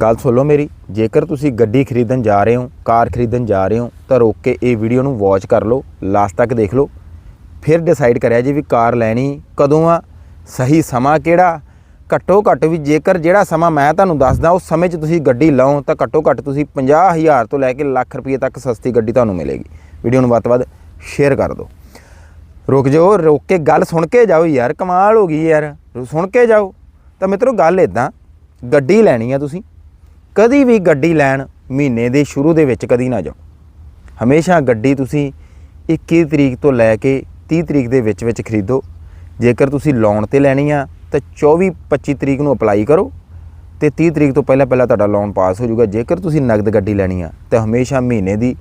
ਗੱਲ ਸੁਣ ਲਓ ਮੇਰੀ, ਜੇਕਰ ਤੁਸੀਂ ਗੱਡੀ ਖਰੀਦਣ ਜਾ ਰਹੇ ਹੋ, ਕਾਰ ਖਰੀਦਣ ਜਾ ਰਹੇ ਹੋ, ਤਾਂ ਰੋਕ ਕੇ ਇਹ ਵੀਡੀਓ ਨੂੰ ਵਾਚ ਕਰ ਲਓ ਲਾਸਟ ਤੱਕ ਦੇਖ ਲਓ। ਫਿਰ ਡਿਸਾਈਡ ਕਰਿਆ ਜੀ ਵੀ ਕਾਰ ਲੈਣੀ ਕਦੋਂ ਆ, ਸਹੀ ਸਮਾਂ ਕਿਹੜਾ, ਘੱਟੋ ਘੱਟ ਵੀ ਜੇਕਰ ਜਿਹੜਾ ਸਮਾਂ ਮੈਂ ਤੁਹਾਨੂੰ ਦੱਸਦਾ, ਉਸ ਸਮੇਂ 'ਚ ਤੁਸੀਂ ਗੱਡੀ ਲਓ, ਤਾਂ ਘੱਟੋ ਘੱਟ ਤੁਸੀਂ 50000 ਤੋਂ ਲੈ ਕੇ ਲੱਖ ਰੁਪਏ ਤੱਕ ਸਸਤੀ ਗੱਡੀ ਤੁਹਾਨੂੰ ਮਿਲੇਗੀ। ਵੀਡੀਓ ਨੂੰ ਵੱਧ ਤੋਂ ਵੱਧ ਸ਼ੇਅਰ ਕਰ ਦਿਓ। ਰੁਕ ਜਾਓ, ਰੁਕ ਕੇ ਗੱਲ ਸੁਣ ਕੇ ਜਾਓ ਯਾਰ, ਕਮਾਲ ਹੋ ਗਈ ਯਾਰ। ਸੁਣ ਕੇ ਜਾਓ। ਤਾਂ ਮਿੱਤਰੋ, ਗੱਲ ਇਦਾਂ ਗੱਡੀ ਲੈਣੀ ਆ ਤੁਸੀਂ ਕਦੀ ਵੀ ਗੱਡੀ ਲੈਣ ਮਹੀਨੇ ਦੇ ਸ਼ੁਰੂ ਦੇ ਵਿੱਚ ਕਦੀ ਨਾ ਜਾਓ। ਹਮੇਸ਼ਾ ਗੱਡੀ ਤੁਸੀਂ 21 ਤਰੀਕ ਤੋਂ ਲੈ ਕੇ 30 ਤਰੀਕ ਦੇ ਵਿੱਚ ਵਿੱਚ ਖਰੀਦੋ। ਜੇਕਰ ਤੁਸੀਂ ਲੋਨ ਤੇ ਲੈਣੀ ਆ, ਤਾਂ 24 25 ਤਰੀਕ ਨੂੰ ਅਪਲਾਈ ਕਰੋ ਤੇ 30 ਤਰੀਕ ਤੋਂ ਪਹਿਲਾਂ ਪਹਿਲਾਂ ਤੁਹਾਡਾ ਲੋਨ ਪਾਸ ਹੋ ਜਾਊਗਾ। ਜੇਕਰ ਤੁਸੀਂ ਨਗਦ ਗੱਡੀ ਲੈਣੀ ਆ, ਤਾਂ ਹਮੇਸ਼ਾ ਮਹੀਨੇ ਦੀ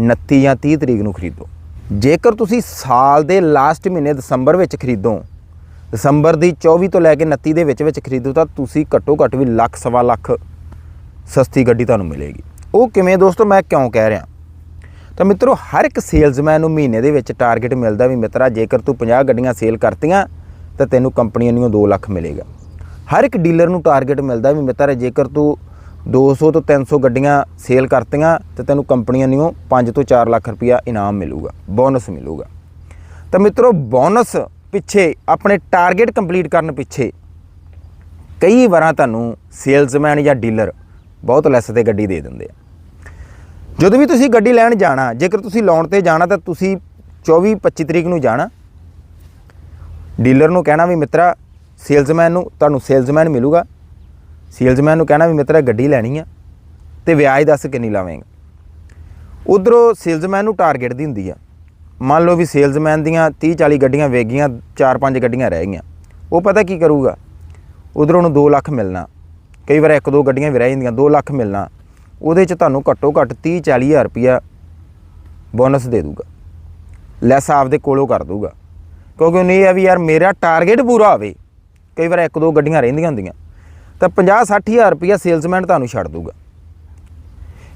29 ਜਾਂ 30 ਤਰੀਕ ਨੂੰ ਖਰੀਦੋ। ਜੇਕਰ ਤੁਸੀਂ ਸਾਲ ਦੇ ਲਾਸਟ ਮਹੀਨੇ ਦਸੰਬਰ ਵਿੱਚ ਖਰੀਦੋ, ਦਸੰਬਰ ਦੀ 24 ਤੋਂ ਲੈ ਕੇ 29 ਦੇ ਵਿੱਚ ਵਿੱਚ ਖਰੀਦੋ, ਤਾਂ ਤੁਸੀਂ ਘੱਟੋ ਘੱਟ ਵੀ ਲੱਖ, ਸਵਾ ਲੱਖ ਸਸਤੀ ਗੱਡੀ ਤੁਹਾਨੂੰ ਮਿਲੇਗੀ। ਉਹ ਕਿਵੇਂ ਦੋਸਤੋ ਮੈਂ ਕਿਉਂ ਕਹਿ ਰਿਹਾ? ਤਾਂ ਮਿੱਤਰੋ, ਹਰ ਇੱਕ ਸੇਲਜ਼ਮੈਨ ਨੂੰ ਮਹੀਨੇ ਦੇ ਵਿੱਚ ਟਾਰਗੇਟ ਮਿਲਦਾ ਵੀ ਮਿੱਤਰਾ, ਜੇਕਰ ਤੂੰ 50 ਗੱਡੀਆਂ ਸੇਲ ਕਰਤੀਆਂ, ਤਾਂ ਤੈਨੂੰ ਕੰਪਨੀਆਂ ਨੂੰ 2 ਲੱਖ ਮਿਲੇਗਾ। ਹਰ ਇੱਕ ਡੀਲਰ ਨੂੰ ਟਾਰਗੇਟ ਮਿਲਦਾ ਵੀ ਮਿੱਤਰਾ, ਜੇਕਰ ਤੂੰ 200 ਤੋਂ 300 ਗੱਡੀਆਂ ਸੇਲ ਕਰਤੀਆਂ, ਤਾਂ ਤੈਨੂੰ ਕੰਪਨੀਆਂ ਨੂੰ 5 ਤੋਂ 4 ਲੱਖ ਰੁਪਇਆ ਇਨਾਮ ਮਿਲੂਗਾ, ਬੋਨਸ ਮਿਲੂਗਾ। ਤਾਂ ਮਿੱਤਰੋ, ਬੋਨਸ ਪਿੱਛੇ, ਆਪਣੇ ਟਾਰਗੇਟ ਕੰਪਲੀਟ ਕਰਨ ਪਿੱਛੇ ਕਈ ਵਾਰਾਂ ਤੁਹਾਨੂੰ ਸੇਲਜ਼ਮੈਨ ਜਾਂ ਡੀਲਰ ਬਹੁਤ ਲੈਸ ਤੇ ਗੱਡੀ ਦੇ ਦਿੰਦੇ ਆ। ਜਦੋਂ ਵੀ ਤੁਸੀਂ ਗੱਡੀ ਲੈਣ ਜਾਣਾ, ਜੇਕਰ ਤੁਸੀਂ ਲਾਉਣ ਤੇ ਜਾਣਾ ਤਾਂ ਤੁਸੀਂ 24 25 ਤਰੀਕ ਨੂੰ ਜਾਣਾ। ਡੀਲਰ ਨੂੰ ਕਹਿਣਾ ਵੀ ਮਿੱਤਰਾ ਸੇਲਜ਼ਮੈਨ ਨੂੰ, ਤੁਹਾਨੂੰ ਸੇਲਜ਼ਮੈਨ ਮਿਲੂਗਾ। ਸੇਲਜ਼ਮੈਨ ਨੂੰ ਕਹਿਣਾ ਵੀ ਮਿੱਤਰਾ, ਗੱਡੀ ਲੈਣੀ ਆ ਤੇ ਵਿਆਜ ਦੱਸ ਕਿੰਨੀ ਲਾਵੇਂਗਾ। ਉਧਰੋਂ ਸੇਲਜ਼ਮੈਨ ਨੂੰ ਟਾਰਗੇਟ ਦੀ ਹੁੰਦੀ ਆ। ਮੰਨ ਲਓ ਵੀ ਸੇਲਜ਼ਮੈਨ ਦੀਆਂ 30 40 ਗੱਡੀਆਂ ਵੇਗੀਆਂ 4-5 ਗੱਡੀਆਂ ਰਹਿ ਗਈਆਂ। ਉਹ ਪਤਾ ਕੀ ਕਰੂਗਾ? ਉਧਰੋਂ ਨੂੰ 2 ਲੱਖ ਮਿਲਣਾ। ਕਈ ਵਾਰ ਇੱਕ ਦੋ ਗੱਡੀਆਂ ਵੀ ਰਹਿ ਜਾਂਦੀਆਂ 2 ਲੱਖ ਮਿਲਣਾ। ਉਹਦੇ ਚ ਤੁਹਾਨੂੰ ਘੱਟੋ ਘੱਟ 30 40 ਹਜ਼ਾਰ ਰੁਪਿਆ ਬੋਨਸ ਦੇ ਦੂਗਾ। ਲੈਸ ਆਪਦੇ ਕੋਲੋਂ ਕਰ ਦੂਗਾ। ਕਿਉਂਕਿ ਉਹਨੇ ਇਹ ਆ ਵੀ ਯਾਰ ਮੇਰਾ ਟਾਰਗੇਟ ਪੂਰਾ ਹੋਵੇ, ਕਈ ਵਾਰ ਇੱਕ ਦੋ ਗੱਡੀਆਂ ਰਹਿੰਦੀਆਂ ਹੁੰਦੀਆਂ। ਤਾਂ 50 60 ਹਜ਼ਾਰ ਰੁਪਿਆ ਸੇਲਜ਼ਮੈਨ ਤੁਹਾਨੂੰ ਛੱਡ ਦੂਗਾ।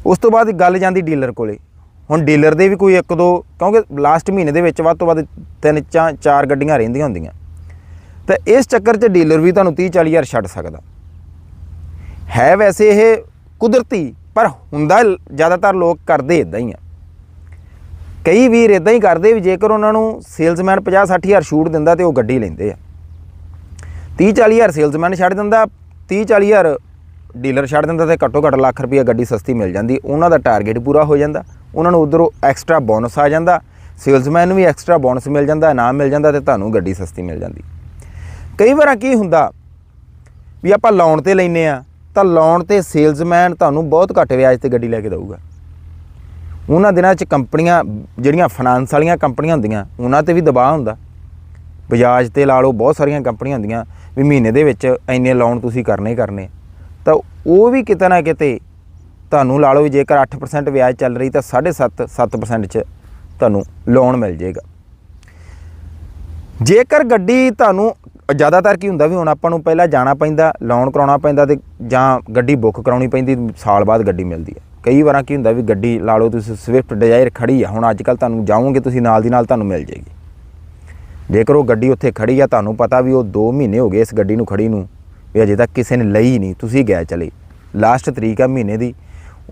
ਉਸ ਤੋਂ ਬਾਅਦ ਗੱਲ ਜਾਂਦੀ ਡੀਲਰ ਕੋਲੇ। ਹੁਣ ਡੀਲਰ ਦੇ ਵੀ ਕੋਈ ਇੱਕ ਦੋ, ਕਿਉਂਕਿ ਲਾਸਟ ਮਹੀਨੇ ਦੇ ਵਿੱਚ ਵੱਧ ਤੋਂ ਵੱਧ ਤਿੰਨ ਚਾਰ ਗੱਡੀਆਂ ਰਹਿੰਦੀਆਂ ਹੁੰਦੀਆਂ। ਤਾਂ ਇਸ ਚੱਕਰ 'ਚ ਡੀਲਰ ਵੀ ਤੁਹਾਨੂੰ 30 40 ਹਜ਼ਾਰ ਛੱਡ ਸਕਦਾ। ਹੈ ਵੈਸੇ ਇਹ ਕੁਦਰਤੀ, ਪਰ ਹੁੰਦਾ ਜ਼ਿਆਦਾਤਰ ਲੋਕ ਕਰਦੇ ਇਦਾਂ ਹੀ ਆ। ਕਈ ਵੀਰ ਇਦਾਂ ਹੀ ਕਰਦੇ ਵੀ ਜੇਕਰ ਉਹਨਾਂ ਨੂੰ ਸੇਲਸਮੈਨ 50 60 ਹਜ਼ਾਰ ਛੂਟ ਦਿੰਦਾ ਤੇ ਉਹ ਗੱਡੀ ਲੈਂਦੇ ਆ। 30 40 ਹਜ਼ਾਰ ਸੇਲਜ਼ਮੈਨ ਛੱਡ ਦਿੰਦਾ 30 40 ਹਜ਼ਾਰ ਡੀਲਰ ਛੱਡ ਦਿੰਦਾ ਤੇ ਘੱਟੋ ਘੱਟ ਲੱਖ ਰੁਪਈਆ ਗੱਡੀ ਸਸਤੀ ਮਿਲ ਜਾਂਦੀ। ਉਹਨਾਂ ਦਾ ਟਾਰਗੇਟ ਪੂਰਾ ਹੋ ਜਾਂਦਾ। ਉਹਨਾਂ ਨੂੰ ਉਧਰੋਂ ਐਕਸਟਰਾ ਬੋਨਸ ਆ ਜਾਂਦਾ। ਸੇਲਸਮੈਨ ਨੂੰ ਵੀ ਐਕਸਟਰਾ ਬੋਨਸ ਮਿਲ ਜਾਂਦਾ, ਇਨਾਮ ਮਿਲ ਜਾਂਦਾ ਤੇ ਤੁਹਾਨੂੰ ਗੱਡੀ ਸਸਤੀ ਮਿਲ ਜਾਂਦੀ। ਕਈ ਵਾਰਾਂ ਕੀ ਹੁੰਦਾ ਵੀ ਆਪਾਂ ਲੋਨ ਤੇ ਲੈਨੇ ਆ ਤਾਂ ਲੋਨ ਤੇ ਸੇਲਜ਼ਮੈਨ ਤੁਹਾਨੂੰ ਬਹੁਤ ਘੱਟ ਵਿਆਜ ਤੇ ਗੱਡੀ ਲੈ ਕੇ ਦਊਗਾ। ਉਹਨਾਂ ਦਿਨਾਂ 'ਚ ਕੰਪਨੀਆਂ, ਜਿਹੜੀਆਂ ਫਾਈਨਾਂਸ ਵਾਲੀਆਂ ਕੰਪਨੀਆਂ ਹੁੰਦੀਆਂ, ਉਹਨਾਂ ਤੇ ਵੀ ਦਬਾਅ ਹੁੰਦਾ। ਬਜਾਜ ਤੇ ਲਾ ਲਓ, ਬਹੁਤ ਸਾਰੀਆਂ ਕੰਪਨੀਆਂ ਹੁੰਦੀਆਂ, ਵੀ ਮਹੀਨੇ ਦੇ ਵਿੱਚ ਇੰਨੇ ਲੋਨ ਤੁਸੀਂ ਕਰਨੇ ਹੀ ਕਰਨੇ। ਤਾਂ ਉਹ ਵੀ ਕਿਤੇ ਨਾ ਕਿਤੇ ਤੁਹਾਨੂੰ ਲਾ ਲਓ ਵੀ ਜੇਕਰ 8% ਵਿਆਜ ਚੱਲ ਰਹੀ ਤਾਂ 7.5 7% 'ਚ ਤੁਹਾਨੂੰ ਲੋਨ ਮਿਲ ਜਾਏਗਾ ਜੇਕਰ ਗੱਡੀ ਤੁਹਾਨੂੰ ਜ਼ਿਆਦਾਤਰ ਕੀ ਹੁੰਦਾ ਵੀ ਹੁਣ ਆਪਾਂ ਨੂੰ ਪਹਿਲਾਂ ਜਾਣਾ ਪੈਂਦਾ ਲੋਨ ਕਰਾਉਣਾ ਪੈਂਦਾ ਤੇ ਜਾਂ ਗੱਡੀ ਬੁੱਕ ਕਰਾਉਣੀ ਪੈਂਦੀ, ਸਾਲ ਬਾਅਦ ਗੱਡੀ ਮਿਲਦੀ ਹੈ। ਕਈ ਵਾਰਾਂ ਕੀ ਹੁੰਦਾ ਵੀ ਗੱਡੀ ਲਾ ਲਓ ਤੁਸੀਂ ਸਵਿਫਟ ਡਿਜ਼ਾਇਰ ਖੜੀ ਆ, ਹੁਣ ਅੱਜ ਕੱਲ ਤੁਹਾਨੂੰ ਜਾਓਗੇ ਤੁਸੀਂ ਨਾਲ ਦੀ ਨਾਲ ਤੁਹਾਨੂੰ ਮਿਲ ਜਾਏਗੀ। ਜੇਕਰ ਉਹ ਗੱਡੀ ਉੱਥੇ ਖੜੀ ਆ, ਤੁਹਾਨੂੰ ਪਤਾ ਵੀ ਉਹ 2 ਮਹੀਨੇ ਹੋ ਗਏ ਇਸ ਗੱਡੀ ਨੂੰ ਖੜੀ ਨੂੰ, ਵੀ ਅਜੇ ਤੱਕ ਕਿਸੇ ਨੇ ਲਈ ਨਹੀਂ, ਤੁਸੀਂ ਗਏ ਚਲੇ। ਲਾਸਟ ਤਰੀਕ ਆ ਮਹੀਨੇ ਦੀ,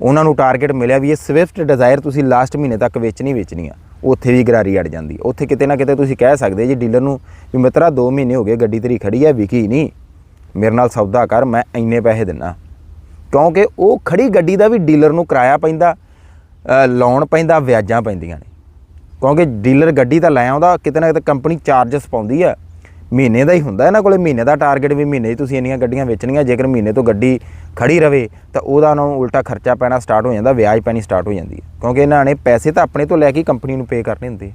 ਉਹਨਾਂ ਨੂੰ ਟਾਰਗੇਟ ਮਿਲਿਆ ਵੀ ਇਹ ਸਵਿਫਟ ਡਿਜ਼ਾਇਰ ਤੁਸੀਂ ਲਾਸਟ ਮਹੀਨੇ ਤੱਕ ਵੇਚਣੀ ਵੇਚਣੀ ਆ, ਉੱਥੇ ਵੀ ਗਰਾਰੀ ਅੜ ਜਾਂਦੀ। ਉੱਥੇ ਕਿਤੇ ਨਾ ਕਿਤੇ ਤੁਸੀਂ ਕਹਿ ਸਕਦੇ ਜੀ ਡੀਲਰ ਨੂੰ ਵੀ ਮਿੱਤਰਾ 2 ਮਹੀਨੇ ਹੋ ਗਏ ਗੱਡੀ ਤੇਰੀ ਖੜੀ ਆ, ਵਿਕੀ ਨਹੀਂ। ਮੇਰੇ ਨਾਲ ਸੌਦਾ ਕਰ, ਮੈਂ ਇੰਨੇ ਪੈਸੇ ਦਿੰਨਾ। ਕਿਉਂਕਿ ਉਹ ਖੜੀ ਗੱਡੀ ਦਾ ਵੀ ਡੀਲਰ ਨੂੰ ਕਿਰਾਇਆ ਪੈਂਦਾ ਲਾਉਣ ਪੈਂਦਾ, ਵਿਆਜਾਂ ਪੈਂਦੀਆਂ ਨੇ। ਕਿਉਂਕਿ ਡੀਲਰ ਗੱਡੀ ਤਾਂ ਲੈ ਆਉਂਦਾ, ਕਿਤੇ ਨਾ ਕਿਤੇ ਕੰਪਨੀ ਚਾਰਜਸ ਪਾਉਂਦੀ ਆ। ਮਹੀਨੇ ਦਾ ਹੀ ਹੁੰਦਾ ਇਹਨਾਂ ਕੋਲੇ, ਮਹੀਨੇ ਦਾ ਟਾਰਗੇਟ ਵੀ ਮਹੀਨੇ 'ਚ ਤੁਸੀਂ ਇੰਨੀਆਂ ਗੱਡੀਆਂ ਵੇਚਣੀਆਂ, ਜੇਕਰ ਮਹੀਨੇ ਤੋਂ ਗੱਡੀ ਖੜੀ ਰਵੇ, ਤਾਂ ਉਹਦਾ ਉਹਨਾਂ ਨੂੰ ਉਲਟਾ ਖਰਚਾ ਪੈਣਾ ਸਟਾਰਟ ਹੋ ਜਾਂਦਾ, ਵਿਆਜ ਪੈਣੀ ਸਟਾਰਟ ਹੋ ਜਾਂਦੀ ਹੈ ਕਿਉਂਕਿ ਇਹਨਾਂ ਨੇ ਪੈਸੇ ਤਾਂ ਆਪਣੇ ਤੋਂ ਲੈ ਕੇ ਕੰਪਨੀ ਨੂੰ ਪੇ ਕਰਨੇ ਹੁੰਦੇ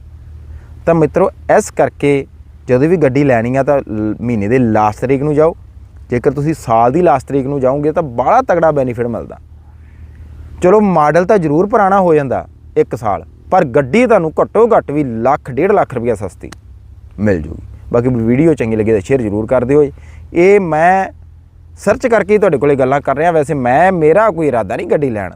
ਤਾਂ ਮਿੱਤਰੋ, ਇਸ ਕਰਕੇ ਜਦੋਂ ਵੀ ਗੱਡੀ ਲੈਣੀ ਆ ਤਾਂ ਲ- ਮਹੀਨੇ ਦੇ ਲਾਸਟ ਤਰੀਕ ਨੂੰ ਜਾਓ। ਜੇਕਰ ਤੁਸੀਂ ਸਾਲ ਦੀ ਲਾਸਟ ਤਰੀਕ ਨੂੰ ਜਾਓਗੇ ਤਾਂ ਬੜਾ ਤਗੜਾ ਬੈਨੀਫਿਟ ਮਿਲਦਾ। ਚਲੋ ਮਾਡਲ ਤਾਂ ਜ਼ਰੂਰ ਪੁਰਾਣਾ ਹੋ ਜਾਂਦਾ, ਇੱਕ ਸਾਲ, ਪਰ ਗੱਡੀ ਤੁਹਾਨੂੰ ਘੱਟੋ ਘੱਟ ਵੀ ਲੱਖ, ਡੇਢ ਲੱਖ ਰੁਪਇਆ ਸਸਤੀ ਮਿਲ ਜੂਗੀ। ਬਾਕੀ ਵੀਡੀਓ ਚੰਗੀ ਲੱਗੇ ਤਾਂ ਸ਼ੇਅਰ ਜ਼ਰੂਰ ਕਰ ਦਿਓ ਇਹ ਮੈਂ ਸਰਚ ਕਰਕੇ ਹੀ ਤੁਹਾਡੇ ਕੋਲੇ ਗੱਲਾਂ ਕਰ ਰਿਹਾ। ਵੈਸੇ ਮੈਂ, ਮੇਰਾ ਕੋਈ ਇਰਾਦਾ ਨਹੀਂ ਗੱਡੀ ਲੈਣ